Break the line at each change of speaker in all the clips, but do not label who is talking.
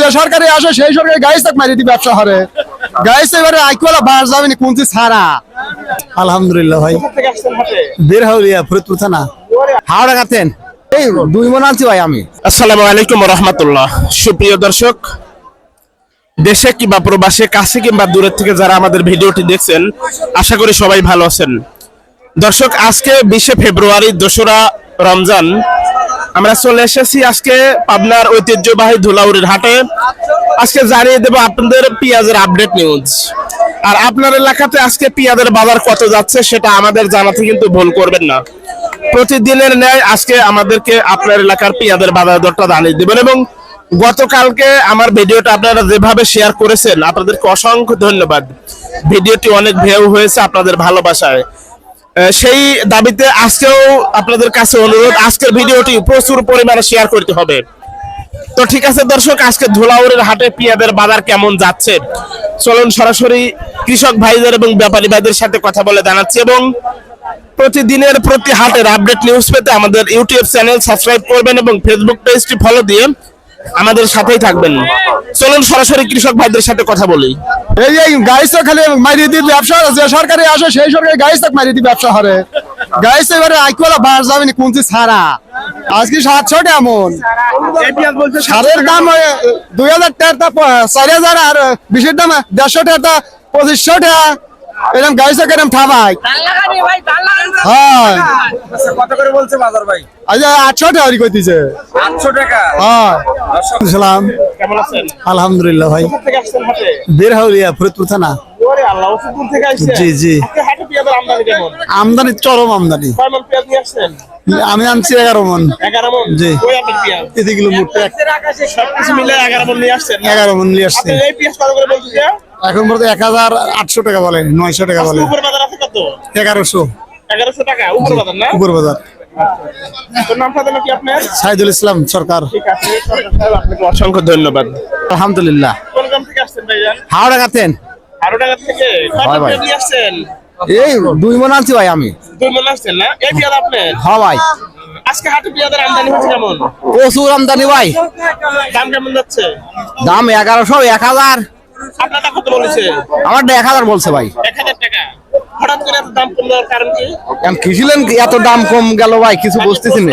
যে সরকারি আসে সেই সরকারি গাইস তাক মারি দি ব্যবসা হরে। গাইস এবারে আইকোলা বার যাবেনি ছাড়া। আলহামদুলিল্লাহ ভাই। ফরিদপুর থানা। হাওড়া গাতেন। এই দুই মন আনছি ভাই আমি।
আসসালামু আলাইকুম রহমতুল্লাহ। সুপ্রিয় দর্শক দেশে কিংবা প্রবাসে কাছে কিংবা দূরের থেকে যারা আমাদের ভিডিওটি দেখছেন আশা করি সবাই ভালো আছেন। দর্শক আজকে বিশে ফেব্রুয়ারি দোসরা রমজান আমরা চলে এসেছি আজকে পাবনার ঐতিহ্যবাহী ধুলাউড়ির হাটে। আজকে জানিয়ে দেবো আপনাদের পেঁয়াজের আপডেট নিউজ আর আপনার এলাকাতে আজকে পেঁয়াজের বাজার কত যাচ্ছে সেটা আমাদের জানাতে কিন্তু ভুল করবেন না। প্রতিদিনের ন্যায় আজকে আমাদেরকে আপনার এলাকার পেঁয়াজের বাজার দরটা জানিয়ে দেবেন এবং গতকালকে আমার ভিডিওটা আপনারা যেভাবে শেয়ার করেছেন, আপনাদেরকে অসংখ্য ধন্যবাদ। ভিডিওটি অনেক ভেউ হয়েছে আপনাদের ভালোবাসায়। সেই দাবিতে আজকেও আপনাদের কাছে অনুরোধ, আজকের ভিডিওটি প্রচুর পরিমাণে শেয়ার করতে হবে। তো ঠিক আছে দর্শক, আজকে ধুলাউড়ের হাটে পেঁয়াজের বাজার কেমন যাচ্ছে? চলুন সরাসরি কৃষক ভাইদের এবং ব্যাপারী ভাইদের সাথে কথা বলে জানাচ্ছি এবং প্রতিদিনের প্রতি হাটের আপডেট নিউজ পেতে আমাদের ইউটিউব চ্যানেল সাবস্ক্রাইব করবেন এবং ফেসবুক পেজটি ফলো দিয়ে আমাদের সাথেই থাকবেন। চলুন সরাসরি কৃষক ভাইদের সাথে কথা বলি।
এই এই গাইস খালি মারি দিয়ে ব্যবসা যে সরকারি আসে সেই সরকারি গাইস তাক মারি দি ব্যবসা হারে। গাইস এবারে আইকুয়ালা বার যাবেনি কোনটি ছাড়া আজকে সাতশো এমন। সারের দাম দুই হাজার টাকা চারি হাজার আর বিশের দাম দেড়শো টাকা পঁচিশশো টাকা। এরকম গাইস এরকম থাবাই হ্যাঁ।
কত করে বলছে বাজার ভাই
আজ আটশো টাকা কইতেছে।
আটশো টাকা
হ্যাঁ। সালাম
কেমন আছেন
আলহামদুলিল্লাহ ভাই। ফরিদপুর থানা। জি, জি।
আমদানি কেমন
আমদানি চরম আমদানি। আমি আনছি এগারো মন।
এগারো মন
জি।
ওই
এদিকে মোট
সবকিছু মিলে এগারো মন নিয়ে আসছেন
এগারো মন নিয়ে আসছে। এখন বলতে এক হাজার আটশো টাকা বলে নয়শো টাকা বলে। এগারোশো।
এগারোশো টাকা উপর বাজার না?
উপর বাজার।
তোর নামটা যেন কি আপনার?
সাইদুল ইসলাম সরকার।
আপনাকে অসংখ্য ধন্যবাদ।
আলহামদুলিল্লাহ। হাওড়া গাতেন হয় ভাই।
পেঁয়াজ নিয়ে আসছেন?
এই দুই মন আনছি ভাই আমি।
দুই মন আসছেন না? এই পেঁয়াজ আপনার?
হ ভাই।
আজকে হাটে পেঁয়াজের আমদানি হচ্ছে কেমন?
প্রচুর আমদানি ভাই।
দাম কেমন যাচ্ছে?
দাম এগারোশো এক হাজার।
আপনারটা কত বলেছে
আমার এক হাজার বলছে ভাই।
এক হাজার টাকা। হঠাৎ করে এত দাম কম কারণ কি?
এখন কিছিলেন এত দাম কম গেল ভাই কিছু বুঝতেছি না।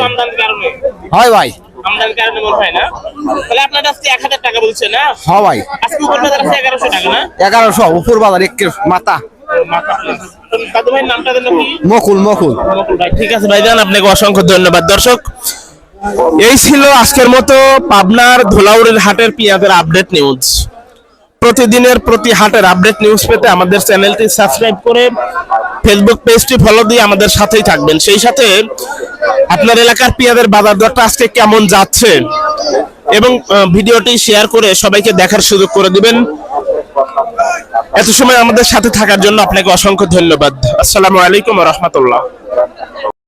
হয় ভাই।
আমদানির কারণে মনে হয় না। তাহলে আপনার আজকে এক হাজার টাকা বলছে না?
হ ভাই।
আজকে উপর বাজার আছে এগারোশো টাকা না?
এগারোশো উপর বাজার এক মাথা।
দাদু ভাইয়ের নামটা যেন কি?
মকুল মকুল।
মকুল ঠিক আছে ভাইজান আপনাকে অসংখ্য ধন্যবাদ। দর্শক এই ছিল আজকের মতো পাবনার ধুলাউড়ির হাটের পেঁয়াজের আপডেট নিউজ প্রতিদিনের প্রতি হাটের আপডেট নিউজ পেতে আমাদের চ্যানেলটি সাবস্ক্রাইব করে ফেসবুক পেজটি ফলো দিয়ে আমাদের সাথেই থাকবেন। সেই সাথে আপনার এলাকার পেঁয়াজের বাজার দরটা আজকে কেমন যাচ্ছে এবং ভিডিওটি শেয়ার করে সবাইকে দেখার সুযোগ করে দিবেন। এত সময় আমাদের সাথে থাকার জন্য আপনাকে অসংখ্য ধন্যবাদ। আসসালামু আলাইকুম রহমতুল্লাহ।